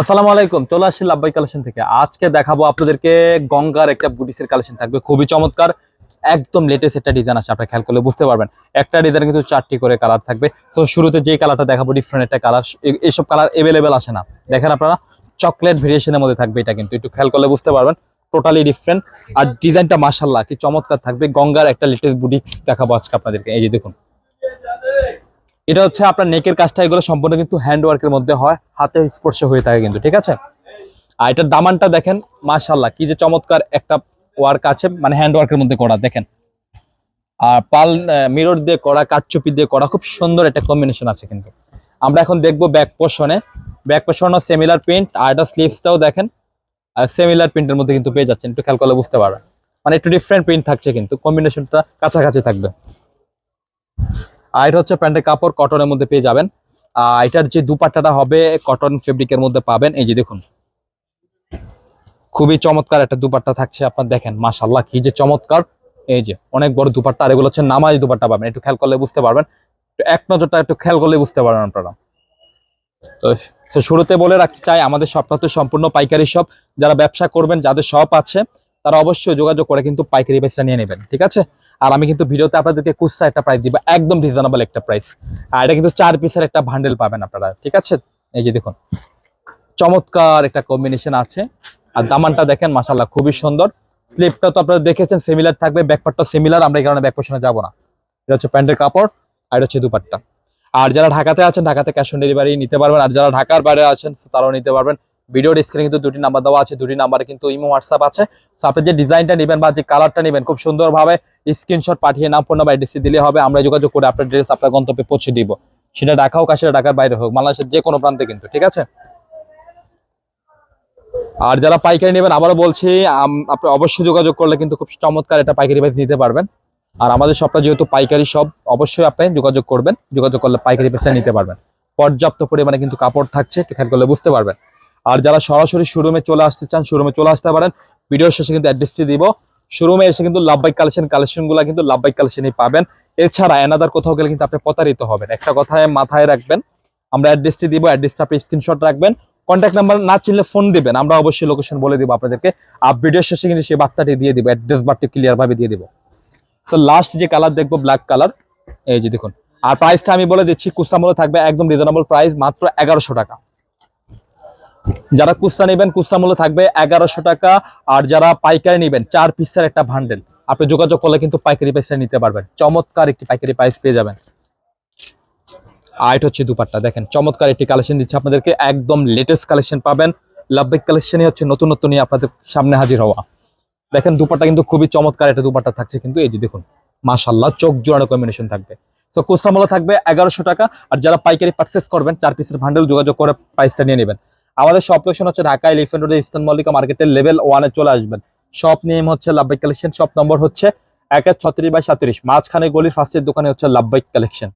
আসসালামু আলাইকুম, চলে আসছি লাভবাই কালেকশন থেকে। আজকে দেখাবো আপনাদেরকে গঙ্গার একটা বুটিসের কালেকশন থাকবে। খুবই চমৎকার, একদম লেটেস্ট একটা ডিজাইন আছে, আপনারা খেয়াল করলে বুঝতে পারবেন। একটা ডিজাইন কিন্তু চারটি করে কালার থাকবে। তো শুরুতে যে কালারটা দেখাবো ডিফারেন্ট একটা কালার এইসব কালার এভেলেবেল আসে না। দেখেন আপনারা চকলেট ভেরিয়েশনের মধ্যে থাকবে এটা কিন্তু, একটু খেয়াল করলে বুঝতে পারবেন। টোটালি ডিফারেন্ট আর ডিজাইনটা মাসাল্লাহ কি চমৎকার থাকবে। গঙ্গার একটা লেটেস্ট বুটিক্স দেখাবো আজকে আপনাদেরকে। এই যে দেখুন এটা হচ্ছে আপনার নেকের কাজটা, এগুলো সম্পূর্ণ কিন্তু হ্যান্ড ওয়ার্কের মধ্যে হয়, হাতে স্পর্শ হয়ে থাকে কিন্তু, ঠিক আছে? আর এটার দামানটা দেখেন মাশাল্লাহ কি যে চমৎকার একটা ওয়ার্ক আছে মানে হ্যান্ড ওয়ার্কের মধ্যে করা, দেখেন? আর পাল মিরর দিয়ে করা, কাঠচুপি দিয়ে করা, খুব সুন্দর একটা কম্বিনেশন আছে কিন্তু। আমরা এখন দেখব ব্যাক পোর্শনে ব্যাক পোর্শনও সেমিলার প্রিন্ট আর এটা স্লিভসটাও দেখেন, আর সেমিলার প্রিন্টের মধ্যে কিন্তু পেয়ে যাচ্ছেন, একটু খেয়াল করলে বুঝতে পারবেন। মানে একটু ডিফারেন্ট প্রিন্ট থাকছে কিন্তু কম্বিনেশনটা কাছাকাছি থাকবে। আর এটা হচ্ছে প্যান্টের কাপড় কটনের মধ্যে পেয়ে যাবেন। আর এটার যে দুপাট্টাটা হবে কটন ফেব্রিকের মধ্যে পাবেন। এই যে দেখুন, খুবই চমৎকার একটা দুপাট্টা থাকছে আপনার, দেখেন মাশাল্লাহ কি যে চমৎকার। এই যে, অনেক বড় দুপাট্টা, আর এগুলো হচ্ছে নামাজ দুপাট্টা পাবেন। একটু খেয়াল করলে বুঝতে পারবেন। এক নজরটা, একটু খেয়াল করলে বুঝতে পারবেন আপনারা। তো শুরুতে বলে রাখতে চাই, আমাদের শপটা তো সম্পূর্ণ পাইকারি শপ যারা ব্যবসা করবেন, যাদের শপ আছে, তারা অবশ্যই যোগাযোগ করে কিন্তু পাইকারি ব্যবসা নিয়ে নেবেন, ঠিক আছে? আর আমি কিন্তু ভিডিওতে আপনাদেরকে খুচরা একটা প্রাইস দিব, একদম রিজনেবল একটা প্রাইস আর এটা কিন্তু চার পিসের একটা ভান্ডেল পাবেন আপনারা, ঠিক আছে? এই যে দেখুন, চমৎকার একটা কম্বিনেশন আছে। আর দামানটা দেখেন মাসাল্লাহ খুবই সুন্দর। স্লিপটা তো আপনারা দেখেছেন সিমিলার থাকবে ব্যাকপার্টটা সিমিলার আমরা এই কারণে ব্যাক পোর্শনে যাব না। এটা হচ্ছে প্যান্টের কাপড়, আর এটা হচ্ছে দুপাট্টা। আর যারা ঢাকাতে আছেন, ঢাকাতে ক্যাশ অন ডেলিভারি নিতে পারবেন। আর যারা ঢাকার বাইরে আছেন, তারাও নিতে পারবেন। ভিডিওর স্ক্রিনে কিন্তু দুটি নাম্বার দেওয়া আছে, দুটি নাম্বারে কিন্তু ইমো হোয়াটসঅ্যাপ আছে। তো আপনি যে ডিজাইনটা নেবেন বা যে কালারটা নেবেন, খুব সুন্দরভাবে স্ক্রিনশট পাঠিয়ে নাম ফোন নাম্বার এডিসি দিলে হবে, আমরা যোগাযোগ করে আপনার ড্রেস আপনার গন্তব্যে পৌঁছে দিব। সেটা ঢাকা হোক আর সেটা ঢাকার বাইরে হোক, বাংলাদেশের যে কোনো প্রান্তে কিন্তু, ঠিক আছে? আর যারা পাইকারি নেবেন, আবারও বলছি আপনি অবশ্যই যোগাযোগ করলে কিন্তু খুব চমৎকার একটা পাইকারি প্রাইস নিতে পারবেন। আর আমাদের সবটা যেহেতু পাইকারি সব অবশ্যই আপনি যোগাযোগ করবেন, যোগাযোগ করলে পাইকারি প্রাইসটা নিতে পারবেন। পর্যাপ্ত পরিমাণে কিন্তু কাপড় থাকছে একটু খেয়াল করলে বুঝতে পারবেন। আর যারা সরাসরি শোরুমে চলে আসতে চান শোরুমে চলে আসতে পারেন। ভিডিও শেষে কিন্তু অ্যাড্রেসটি দিব। শোরুমে এসে কিন্তু লাভবাইক কালেকশন কালেকশনগুলো কিন্তু লাভবাইক কালেকশনই পাবেন। এছাড়া এনাদার কোথাও গেলে কিন্তু আপনি প্রতারিত হবেন। একটা কথায় মাথায় রাখবেন, আমরা অ্যাড্রেসটি দিব অ্যাড্রেসটা আপনি স্ক্রিনশট রাখবেন। কন্ট্যাক্ট নাম্বার না চিনলে ফোন দিবেন, আমরা অবশ্যই লোকেশন বলে দিব আপনাদেরকে। আর ভিডিও শেষে কিন্তু সেই বার্তাটি দিয়ে দিব অ্যাড্রেস বারটি ক্লিয়ার ভাবে দিয়ে দিব। তো লাস্ট যে কালার দেখব ব্ল্যাক কালার এই যে দেখুন। আর প্রাইসটা আমি বলে দিচ্ছি কুস্তা মূল্য থাকবে একদম রিজনেবল প্রাইস মাত্র এগারোশো টাকা। যারা কুস্তা নেবেন, কুস্তা মূল্য থাকবে এগারোশো টাকা। আর যারা পাইকারি নেবেন, চার পিসের একটা ভান্ডেল আপনি যোগাযোগ করলে কিন্তু পাইকারি প্রাইসটা নিতে পারবেন। চমৎকার একটি পাইকারি প্রাইস পেয়ে যাবেন। আর হচ্ছে দুপাট্টা, দেখেন, চমৎকার একটি কালেকশন দিচ্ছে আপনাদেরকে। একদম লেটেস্ট কালেকশন পাবেন। লাভবিক কালেকশনই হচ্ছে নতুন নতুন নিয়ে আপনাদের সামনে হাজির হওয়া। দেখেন, দুপাট্টা কিন্তু খুবই চমৎকার একটা দুপাট্টা থাকছে কিন্তু এই যে দেখুন মাশাল্লাহ চোখ জোড়ানো কম্বিনেশন থাকবে। তো কুস্তা থাকবে এগারোশো টাকা। আর যারা পাইকারি পার্চেস করবেন, চার পিসের ভান্ডেল যোগাযোগ করে প্রাইসটা নিয়ে নেবেন। আমাদের শপ লোকেশন হচ্ছে ঢাকা এলিফেন্ট রোডে ইস্তান মল্লিকা মার্কেটের লেভেল ওয়ানে চলে আসবেন। শপ নেম হচ্ছে লাভবাইক কালেকশন শপ নম্বর হচ্ছে এক এক ছত্রিশ বাই সাতত্রিশ মাঝখানে গলির ফার্স্টের দোকানে হচ্ছে লাভবাইক কালেকশন